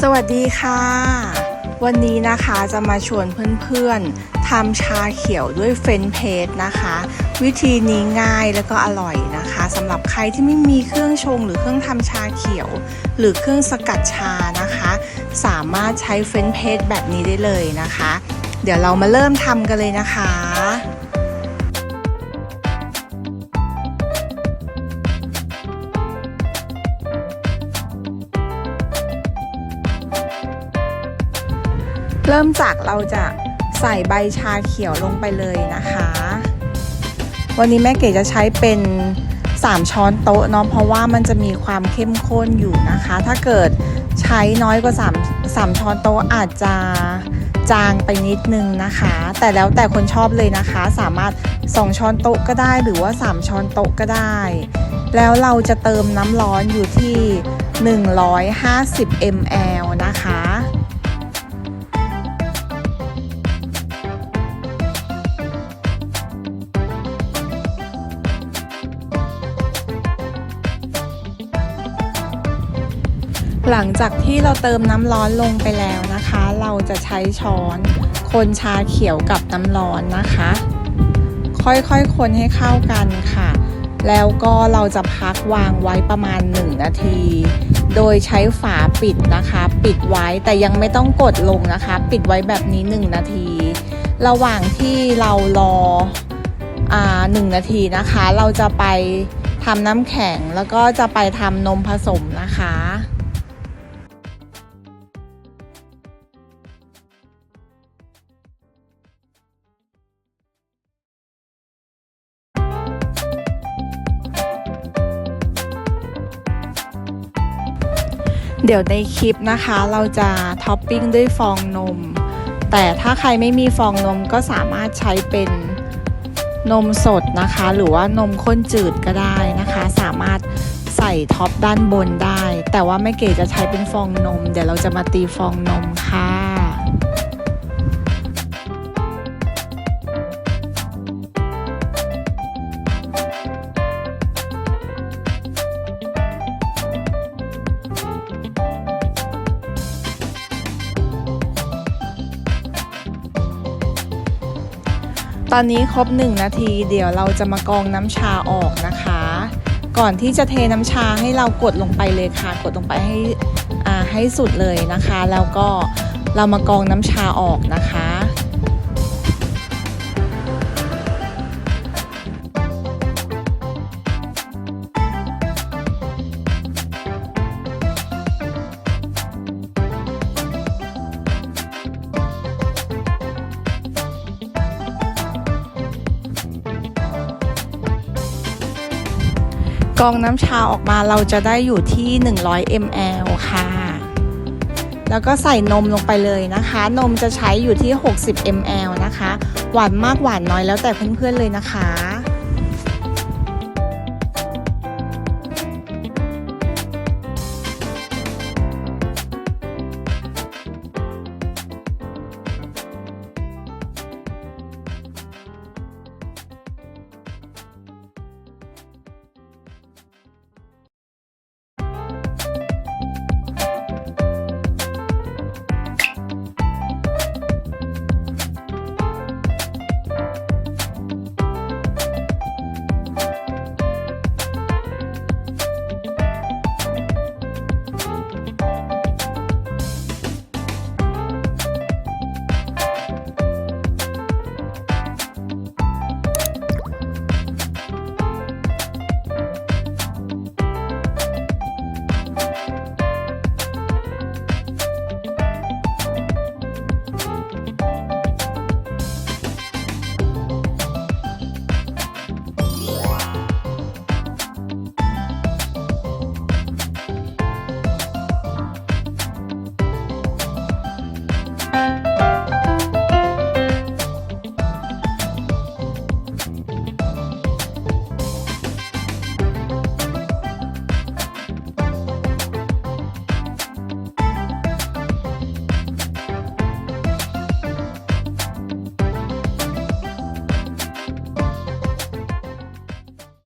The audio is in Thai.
สวัสดีค่ะ วันนี้นะคะจะมาชวนเพื่อนๆทำชาเขียวด้วยเฟนเพสนะคะ วิธีนี้ง่ายแล้วก็อร่อยนะคะสำหรับใครที่ไม่มีเครื่องชงหรือเครื่องทำชาเขียว หรือเครื่องสกัดชานะคะ สามารถใช้เฟนเพสแบบนี้ได้เลยนะคะ เดี๋ยวเรามาเริ่มทำกันเลยนะคะ ริ่มจากเราจะใส่ใบชาเขียวลงไปเลยนะคะ วันนี้แม่เก๋จะใช้เป็น 3 ช้อนโต๊ะเนาะเพราะว่ามันจะมีความเข้มข้นอยู่นะคะ ถ้าเกิดใช้น้อยกว่า 3 3 ช้อนโต๊ะอาจจะจางไปนิดนึงนะคะ แต่แล้วแต่คนชอบเลยนะคะ สามารถ 2 ช้อนโต๊ะก็ได้หรือว่า 3 ช้อนโต๊ะก็ได้ แล้วเราจะเติมน้ำร้อนอยู่ที่ 150 ml นะ หลังจากที่เราเติมน้ำร้อนลงไปแล้วนะคะ เราจะใช้ช้อนคนชาเขียวกับน้ำร้อนนะคะ ค่อยๆคนให้เข้ากันค่ะ แล้วก็เราจะพักวางไว้ประมาณ 1 นาที โดยใช้ฝาปิดนะคะ ปิดไว้แต่ยังไม่ต้องกดลงนะคะ ปิดไว้แบบนี้ 1 นาที ระหว่างที่เรารออหนึ่งนาทีนะคะ เราจะไปทำน้ำแข็งแล้วก็จะไปทำนมผสมนะคะ เดี๋ยวในคลิปนะคะเราจะท็อปปิ้งด้วยฟองนม แต่ถ้าใครไม่มีฟองนมก็สามารถใช้เป็นนมสดนะคะ หรือว่านมข้นจืดก็ได้นะคะ สามารถใส่ท็อปด้านบนได้ แต่ว่าแม่เก๋จะใช้เป็นฟองนม เดี๋ยวเราจะมาตีฟองนม ตอนนี้ครบ 1 นาที เดี๋ยวเราจะมากรองน้ำชาออกนะคะ ก่อนที่จะเทน้ำชาให้เรากดลงไปเลยค่ะ กดลงไปให้อ่าให้สุดเลยนะคะ แล้วก็เรามากรองน้ำชาออกนะคะ องน้ำชาออกมาเราจะได้อยู่ที่ 100 ml ค่ะ แล้วก็ใส่นมลงไปเลยนะคะ นมจะใช้อยู่ที่ 60 ml นะคะ หวานมากหวานน้อยแล้วแต่เพื่อนๆเลยนะคะ